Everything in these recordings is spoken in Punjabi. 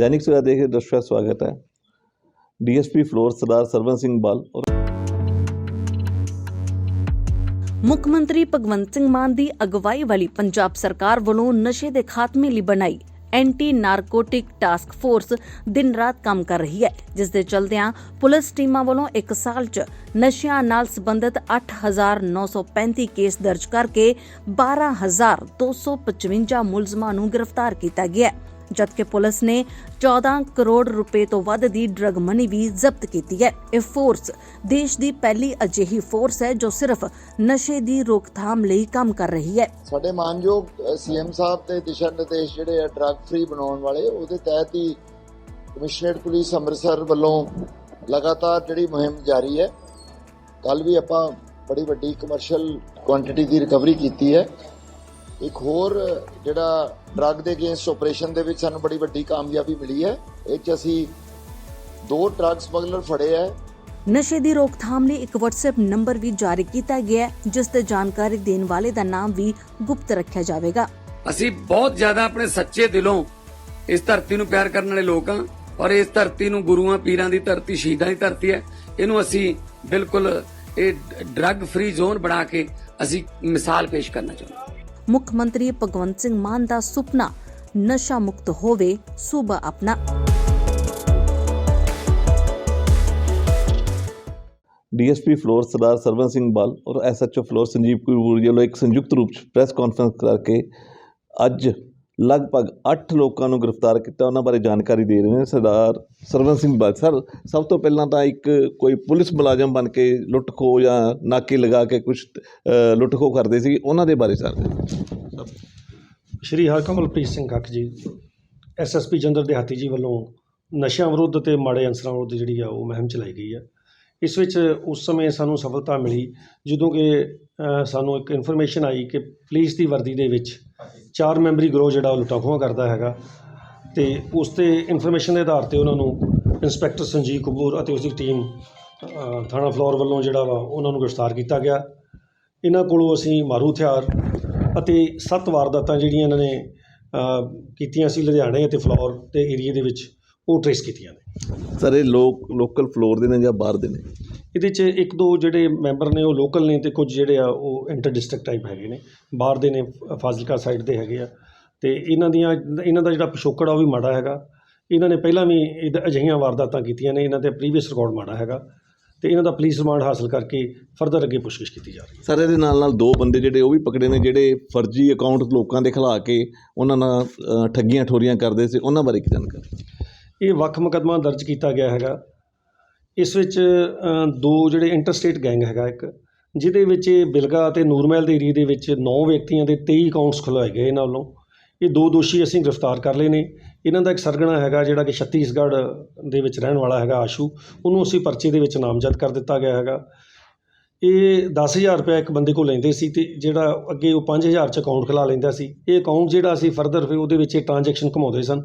दैनिक सवेरा देख दर्शक का स्वागत है डीएसपी फ्लोर सरदार सरवन सिंह बाल और ਮੁੱਖ ਮੰਤਰੀ ਭਗਵੰਤ ਸਿੰਘ ਮਾਨ ਦੀ ਅਗਵਾਈ ਵਾਲੀ ਪੰਜਾਬ ਸਰਕਾਰ ਵੱਲੋਂ ਨਸ਼ੇ ਦੇ ਖਾਤਮੇ ਲਈ ਬਣਾਈ ਐਂਟੀ ਨਾਰਕੋਟਿਕ ਟਾਸਕ ਫੋਰਸ ਦਿਨ ਰਾਤ ਕੰਮ ਕਰ ਰਹੀ ਹੈ ਜਿਸ ਦੇ ਚਲਦਿਆਂ ਪੁਲਿਸ ਟੀਮਾਂ ਵੱਲੋਂ ਇੱਕ ਸਾਲ 'ਚ ਨਸ਼ਿਆਂ ਨਾਲ ਸੰਬੰਧਿਤ 8935 ਕੇਸ ਦਰਜ ਕਰਕੇ 12255 ਮੁਲਜ਼ਮਾਂ ਨੂੰ ਗ੍ਰਿਫਤਾਰ ਕੀਤਾ ਗਿਆ ਹੈ ਜਦਕਿ ਪੁਲਿਸ ਨੇ 14 ਕਰੋੜ ਰੁਪਏ ਤੋਂ ਵੱਧ ਦੀ ਡਰਗ ਮਨੀ ਵੀ ਜ਼ਬਤ ਕੀਤੀ ਹੈ। ਇਹ ਫੋਰਸ ਦੇਸ਼ ਦੀ ਪਹਿਲੀ ਅਜਿਹੀ ਫੋਰਸ ਹੈ ਜੋ ਸਿਰਫ ਨਸ਼ੇ ਦੀ ਰੋਕਥਾਮ ਲਈ ਕੰਮ ਕਰ ਰਹੀ ਹੈ। ਸਾਡੇ ਮਾਨਯੋਗ ਸੀਐਮ ਸਾਹਿਬ ਦੇ ਦਿਸ਼ਾ ਨਿਰਦੇਸ਼ ਜਿਹੜੇ ਆ ਡਰੱਗ ਫ੍ਰੀ ਬਣਾਉਣ ਵਾਲੇ, ਉਹਦੇ ਤਹਿਤ ਹੀ ਕਮਿਸ਼ਨਰੇਟ ਪੁਲਿਸ ਅੰਮ੍ਰਿਤਸਰ ਵੱਲੋਂ ਲਗਾਤਾਰ ਜਿਹੜੀ ਮੁਹਿੰਮ ਜਾਰੀ ਹੈ ਕੱਲ ਵੀ ਆਪਾਂ ਬੜੀ ਵੱਡੀ ਕਮਰਸ਼ੀਅਲ ਕੁਆਂਟੀਟੀ ਦੀ ਰਿਕਵਰੀ ਕੀਤੀ ਹੈ। ਇੱਕ ਹੋਰ ਜਿਹੜਾ ਡਰੱਗ ਦੇ ਅਗੇਂਸਟ ਆਪਰੇਸ਼ਨ ਦੇ ਵਿੱਚ ਸਾਨੂੰ ਬੜੀ ਵੱਡੀ ਕਾਮਯਾਬੀ ਮਿਲੀ ਹੈ। ਇਹ 'ਚ ਅਸੀਂ ਦੋ ਡਰੱਗ ਸਮਗਲਰ ਫੜੇ ਹੈ। ਨਸ਼ੇ ਦੀ ਰੋਕਥਾਮ ਲਈ ਇੱਕ WhatsApp ਨੰਬਰ ਵੀ ਜਾਰੀ ਕੀਤਾ ਗਿਆ ਹੈ ਜਿਸ ਤੇ ਜਾਣਕਾਰੀ ਦੇਣ ਵਾਲੇ ਦਾ ਨਾਮ ਵੀ ਗੁਪਤ ਰੱਖਿਆ ਜਾਵੇਗਾ। ਅਸੀਂ ਬਹੁਤ ਜ਼ਿਆਦਾ ਆਪਣੇ ਸੱਚੇ ਦਿਲੋਂ ਇਸ ਧਰਤੀ ਨੂੰ ਪਿਆਰ ਕਰਨ ਵਾਲੇ ਲੋਕ ਹਾਂ ਔਰ ਇਸ ਧਰਤੀ ਨੂੰ ਗੁਰੂਆਂ ਪੀਰਾਂ ਦੀ ਧਰਤੀ ਸ਼ਹੀਦਾਂ ਦੀ ਧਰਤੀ ਹੈ। ਇਹਨੂੰ ਅਸੀਂ ਬਿਲਕੁਲ ਇਹ ਡਰੱਗ ਫ੍ਰੀ ਜ਼ੋਨ ਬਣਾ ਕੇ ਅਸੀਂ ਮਿਸਾਲ ਪੇਸ਼ ਕਰਨਾ ਚਾਹੁੰਦੇ ਹਾਂ। ਮੁੱਖ ਮੰਤਰੀ ਭਗਵੰਤ ਸਿੰਘ ਮਾਨ ਦਾ ਸੁਪਨਾ ਨਸ਼ਾ ਮੁਕਤ ਹੋਵੇ ਸੂਬਾ ਆਪਣਾ डीएसपी फ्लोर सरदार सरवन सिंह बाल और एसएचओ फ्लोर संजीव कपूर ਵੱਲੋਂ ਇੱਕ ਸੰਯੁਕਤ ਰੂਪ 'ਚ ਪ੍ਰੈਸ ਕਾਨਫਰੰਸ ਕਰਕੇ ਅੱਜ ਲਗਭਗ 8 ਲੋਕਾਂ ਨੂੰ ਗ੍ਰਿਫਤਾਰ ਕੀਤਾ। ਉਹਨਾਂ ਬਾਰੇ ਜਾਣਕਾਰੀ ਦੇ ਰਹੇ ਨੇ ਸਰਦਾਰ ਸਰਵਨ ਸਿੰਘ ਬਾਦਸਰ ਸਭ ਤੋਂ ਪਹਿਲਾਂ ਤਾਂ ਇੱਕ ਕੋਈ ਪੁਲਿਸ ਮੁਲਾਜ਼ਮ ਬਣ ਕੇ ਲੁੱਟ ਖੋ ਜਾਂ ਨਾਕੇ ਲਗਾ ਕੇ ਕੁਝ ਲੁੱਟ ਖੋ ਕਰਦੇ ਸੀ, ਉਹਨਾਂ ਦੇ ਬਾਰੇ ਸਰ? ਸ਼੍ਰੀ ਹਰਕਮਲਪ੍ਰੀਤ ਸਿੰਘ ਕੱਖ ਜੀ ਐਸਐਸਪੀ ਜੰਦਰ ਦਿਹਾਤੀ ਜੀ ਵੱਲੋਂ ਨਸ਼ਿਆਂ ਵਿਰੁੱਧ ਤੇ ਮਾੜੇ ਅੰਸਰਾਂ ਵਿਰੁੱਧ ਜਿਹੜੀ ਆ ਉਹ ਮੁਹਿੰਮ ਚਲਾਈ ਗਈ ਹੈ ਇਸ ਵਿੱਚ ਉਸ ਸਮੇਂ ਸਾਨੂੰ ਸਫਲਤਾ ਮਿਲੀ, ਜਦੋਂ ਕਿ ਸਾਨੂੰ ਇੱਕ ਇਨਫੋਰਮੇਸ਼ਨ ਆਈ ਕਿ ਪੁਲਿਸ ਦੀ ਵਰਦੀ ਦੇ ਵਿੱਚ ਚਾਰ ਮੈਂਬਰੀ ਗਰੋਹ ਜਿਹੜਾ ਉਹ ਲੁੱਟਾਖੋਆਂ ਕਰਦਾ ਹੈਗਾ ਤੇ ਉਸ ਤੇ ਇਨਫੋਰਮੇਸ਼ਨ ਦੇ ਆਧਾਰ ਤੇ ਉਹਨਾਂ ਨੂੰ ਇੰਸਪੈਕਟਰ ਸੰਜੀਵ ਕਪੂਰ ਅਤੇ ਉਸ ਦੀ ਟੀਮ ਥਾਣਾ ਫਲੋਰ ਵੱਲੋਂ ਜਿਹੜਾ ਵਾ ਉਹਨਾਂ ਨੂੰ ਗ੍ਰਿਫਤਾਰ ਕੀਤਾ ਗਿਆ। ਇਹਨਾਂ ਕੋਲੋਂ ਅਸੀਂ ਮਾਰੂ ਹਥਿਆਰ ਅਤੇ ਸੱਤ ਵਾਰਦਾਤਾਂ ਜਿਹੜੀਆਂ ਇਹਨਾਂ ਨੇ ਕੀਤੀਆਂ ਸੀ ਲੁਧਿਆਣੇ ਅਤੇ ਫਲੋਰ ਦੇ ਏਰੀਏ ਦੇ ਵਿੱਚ। ਉਹ ਟਰੇਸ ਕੀਤੀਆਂ ਨੇ। ਸਰ ਇਹ ਲੋਕ ਲੋਕਲ ਫਲੋਰ ਦੇ ਨੇ ਜਾਂ ਬਾਹਰ ਦੇ ਨੇ? ਇਹਦੇ 'ਚ ਇੱਕ ਦੋ ਜਿਹੜੇ ਮੈਂਬਰ ਨੇ ਉਹ ਲੋਕਲ ਨੇ ਤੇ ਕੁਝ ਜਿਹੜੇ ਆ ਉਹ ਇੰਟਰ ਡਿਸਟ੍ਰਿਕਟ ਟਾਈਪ ਹੈਗੇ ਨੇ। ਬਾਹਰ ਦੇ ਨੇ ਫਾਜ਼ਿਲਕਾ ਸਾਈਡ ਦੇ ਹੈਗੇ ਆ। ਤੇ ਇਹਨਾਂ ਦੀਆਂ ਇਹਨਾਂ ਦਾ ਜਿਹੜਾ ਪਿਛੋਕੜ ਆ ਉਹ ਵੀ ਮਾੜਾ ਹੈਗਾ। ਇਹਨਾਂ ਨੇ ਪਹਿਲਾਂ ਵੀ ਇਹਦਾ ਅਜਿਹੀਆਂ ਵਾਰਦਾਤਾਂ ਕੀਤੀਆਂ ਨੇ ਇਹਨਾਂ ਦੇ ਪ੍ਰੀਵੀਅਸ ਰਿਕਾਰਡ ਮਾੜਾ ਹੈਗਾ। ਤੇ ਇਹਨਾਂ ਦਾ ਪੁਲਿਸ ਰਿਮਾਂਡ ਹਾਸਲ ਕਰਕੇ ਫਰਦਰ ਅੱਗੇ ਪੁੱਛਗਿੱਛ ਕੀਤੀ ਜਾ ਰਹੀ ਹੈ। ਸਰ ਇਹਦੇ ਨਾਲ ਨਾਲ ਦੋ ਬੰਦੇ ਜਿਹੜੇ ਉਹ ਵੀ ਪਕੜੇ ਨੇ ਜਿਹੜੇ ਫਰਜ਼ੀ ਅਕਾਊਂਟ ਲੋਕਾਂ ਦੇ ਖਿਲਾ ਕੇ ਉਹਨਾਂ ਨਾਲ ਠੱਗੀਆਂ ਠੋਰੀਆਂ ਕਰਦੇ ਸੀ ਉਹਨਾਂ ਬਾਰੇ ਕੀ ਜਾਣਕਾਰੀ? ਇਹ ਵੱਖ ਮੁਕੱਦਮਾ ਦਰਜ ਕੀਤਾ ਗਿਆ ਹੈਗਾ। ਇਸ ਵਿੱਚ ਦੋ ਜਿਹੜੇ ਇੰਟਰਸਟੇਟ ਗੈਂਗ ਹੈਗਾ ਇੱਕ, ਜਿਹਦੇ ਵਿੱਚ ਇਹ ਬਿਲਗਾ ਅਤੇ ਨੂਰਮਹਿਲ ਦੇ ਏਰੀਏ ਦੇ ਵਿੱਚ 9 ਵਿਅਕਤੀਆਂ ਦੇ 23 ਅਕਾਊਂਟਸ ਖੁਲਵਾਏ ਗਏ ਇਹਨਾਂ ਵੱਲੋਂ। ਇਹ ਦੋ ਦੋਸ਼ੀ ਅਸੀਂ ਗ੍ਰਿਫਤਾਰ ਕਰ ਲਏ ਨੇ। ਇਹਨਾਂ ਦਾ ਇੱਕ ਸਰਗਣਾ ਹੈਗਾ ਜਿਹੜਾ ਕਿ ਛੱਤੀਸਗੜ੍ਹ ਦੇ ਵਿੱਚ ਰਹਿਣ ਵਾਲਾ ਹੈਗਾ ਆਸ਼ੂ। ਉਹਨੂੰ ਅਸੀਂ ਪਰਚੇ ਦੇ ਵਿੱਚ ਨਾਮਜ਼ਦ ਕਰ ਦਿੱਤਾ ਗਿਆ ਹੈਗਾ। ਇਹ 10000 ਰੁਪਏ ਇੱਕ ਬੰਦੇ ਕੋਲ ਲੈਂਦੇ ਸੀ ਤੇ ਜਿਹੜਾ ਅੱਗੇ ਉਹ 5000 ਚ ਅਕਾਊਂਟ ਖੁਲਾ ਲੈਂਦਾ ਸੀ। ਇਹ ਅਕਾਊਂਟ ਜਿਹੜਾ ਅਸੀਂ ਫਰਦਰ ਫਿਰ ਉਹਦੇ ਵਿੱਚ ਇਹ ਟ੍ਰਾਂਜੈਕਸ਼ਨ ਘੁਮਾਉਂਦੇ ਸਨ।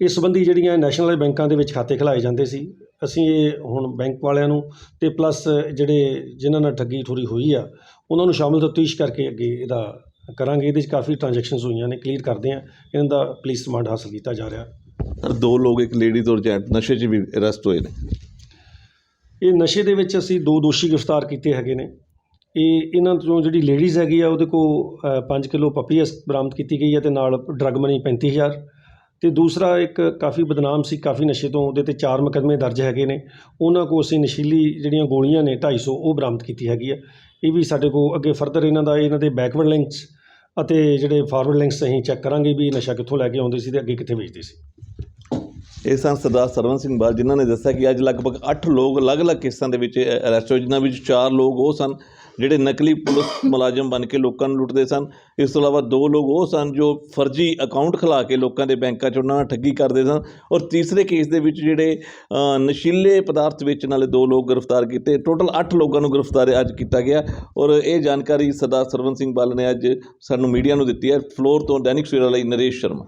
ਇਸ ਸੰਬੰਧੀ ਜਿਹੜੀਆਂ ਨੈਸ਼ਨਲ ਬੈਂਕਾਂ ਦੇ ਵਿੱਚ ਖਾਤੇ ਖਿਲਾਏ ਜਾਂਦੇ ਸੀ ਅਸੀਂ ਇਹ ਹੁਣ ਬੈਂਕ ਵਾਲਿਆਂ ਨੂੰ ਤੇ ਪਲੱਸ ਜਿਹੜੇ ਜਿਨ੍ਹਾਂ ਨਾਲ ਠੱਗੀ ਠੋਰੀ ਹੋਈ ਆ ਉਹਨਾਂ ਨੂੰ ਸ਼ਾਮਲ ਤਫਤੀਸ਼ ਕਰਕੇ ਅੱਗੇ ਇਹਦਾ ਕਰਾਂਗੇ। ਇਹਦੇ 'ਚ ਕਾਫੀ ਟ੍ਰਾਂਜੈਕਸ਼ਨਸ ਹੋਈਆਂ ਨੇ ਕਲੀਅਰ ਕਰਦੇ ਆ ਇਹਨਾਂ ਦਾ ਪੁਲਿਸ ਰਿਮਾਂਡ ਹਾਸਲ ਕੀਤਾ ਜਾ ਰਿਹਾ। ਸਰ ਦੋ ਲੋਕ ਇੱਕ ਲੇਡੀ ਤੋਂ ਜੈਂਟ ਨਸ਼ੇ 'ਚ ਵੀ ਅਰੈਸਟ ਹੋਏ ਨੇ। ਇਹ ਨਸ਼ੇ ਦੇ ਵਿੱਚ ਅਸੀਂ ਦੋ ਦੋਸ਼ੀ ਗ੍ਰਿਫਤਾਰ ਕੀਤੇ ਹੈਗੇ ਨੇ। ਇਹ ਇਹਨਾਂ ਤੋਂ ਜਿਹੜੀ ਲੇਡੀਜ਼ ਹੈਗੀ ਆ ਉਹਦੇ ਕੋਲ 5 ਕਿਲੋ ਪਪੀਐਸ ਬਰਾਮਦ ਕੀਤੀ ਗਈ ਹੈ ਤੇ ਨਾਲ ਡਰਗ ਮਨੀ 35000 ਤੇ ਦੂਸਰਾ ਇੱਕ ਕਾਫੀ ਬਦਨਾਮ ਸੀ, ਕਾਫੀ ਨਸ਼ੇ ਤੋਂ ਉਹਦੇ ਤੇ ਚਾਰ ਮੁਕੱਦਮੇ ਦਰਜ ਹੈਗੇ ਨੇ। ਉਹਨਾਂ ਕੋਲ ਅਸੀਂ ਨਸ਼ੀਲੀ ਜਿਹੜੀਆਂ ਗੋਲੀਆਂ ਨੇ 250 ਉਹ ਬਰਾਮਦ ਕੀਤੀ ਹੈਗੀ ਆ। ਇਹ ਵੀ ਸਾਡੇ ਕੋਲ ਅੱਗੇ ਫਰਦਰ ਇਹਨਾਂ ਦਾ, ਇਹਨਾਂ ਦੇ ਬੈਕਵਰਡ ਲਿੰਕਸ ਅਤੇ ਜਿਹੜੇ ਫਾਰਵਰਡ ਲਿੰਕਸ ਅਸੀਂ ਚੈੱਕ ਕਰਾਂਗੇ ਵੀ ਇਹ ਨਸ਼ਾ ਕਿੱਥੋਂ ਲੈ ਕੇ ਆਉਂਦੇ ਸੀ ਤੇ ਅੱਗੇ ਕਿੱਥੇ ਵੇਚਦੇ ਸੀ। ਇਹ ਸਨ ਸਰਦਾਰ ਸਰਵਨ ਸਿੰਘ ਬਾਲ, ਜਿਨ੍ਹਾਂ ਨੇ ਦੱਸਿਆ ਕਿ ਅੱਜ ਲਗਭਗ 8 ਲੋਕ ਅਲੱਗ-ਅਲੱਗ ਕੇਸਾਂ ਦੇ ਵਿੱਚ ਅਰੈਸਟ ਹੋਏ, ਜਿਨ੍ਹਾਂ ਵਿੱਚ 4 ਲੋਕ ਉਹ ਸਨ ਜਿਹੜੇ ਨਕਲੀ ਪੁਲਿਸ ਮੁਲਾਜ਼ਮ ਬਣ ਕੇ ਲੋਕਾਂ ਨੂੰ ਲੁੱਟਦੇ ਸਨ। ਇਸ ਤੋਂ ਇਲਾਵਾ ਦੋ ਲੋਕ ਉਹ ਸਨ ਜੋ ਫਰਜ਼ੀ ਅਕਾਊਂਟ ਖੁਲਾ ਕੇ ਲੋਕਾਂ ਦੇ ਬੈਂਕਾਂ 'ਚ ਉਹਨਾਂ ਨਾਲ ਠੱਗੀ ਕਰਦੇ ਸਨ ਔਰ ਤੀਸਰੇ ਕੇਸ ਦੇ ਵਿੱਚ ਜਿਹੜੇ ਨਸ਼ੀਲੇ ਪਦਾਰਥ ਵੇਚਣ ਵਾਲੇ ਦੋ ਲੋਕ ਗ੍ਰਿਫਤਾਰ ਕੀਤੇ। ਟੋਟਲ 8 ਲੋਕਾਂ ਨੂੰ ਗ੍ਰਿਫਤਾਰ ਅੱਜ ਕੀਤਾ ਗਿਆ ਔਰ ਇਹ ਜਾਣਕਾਰੀ ਸਰਦਾਰ ਸਰਵਨ ਸਿੰਘ ਬਾਲ ਨੇ ਅੱਜ ਸਾਨੂੰ ਮੀਡੀਆ ਨੂੰ ਦਿੱਤੀ ਹੈ। ਫਲੋਰ ਤੋਂ ਦੈਨਿਕ ਸਵੇਰਾ ਲਈ ਨਰੇਸ਼ ਸ਼ਰਮਾ।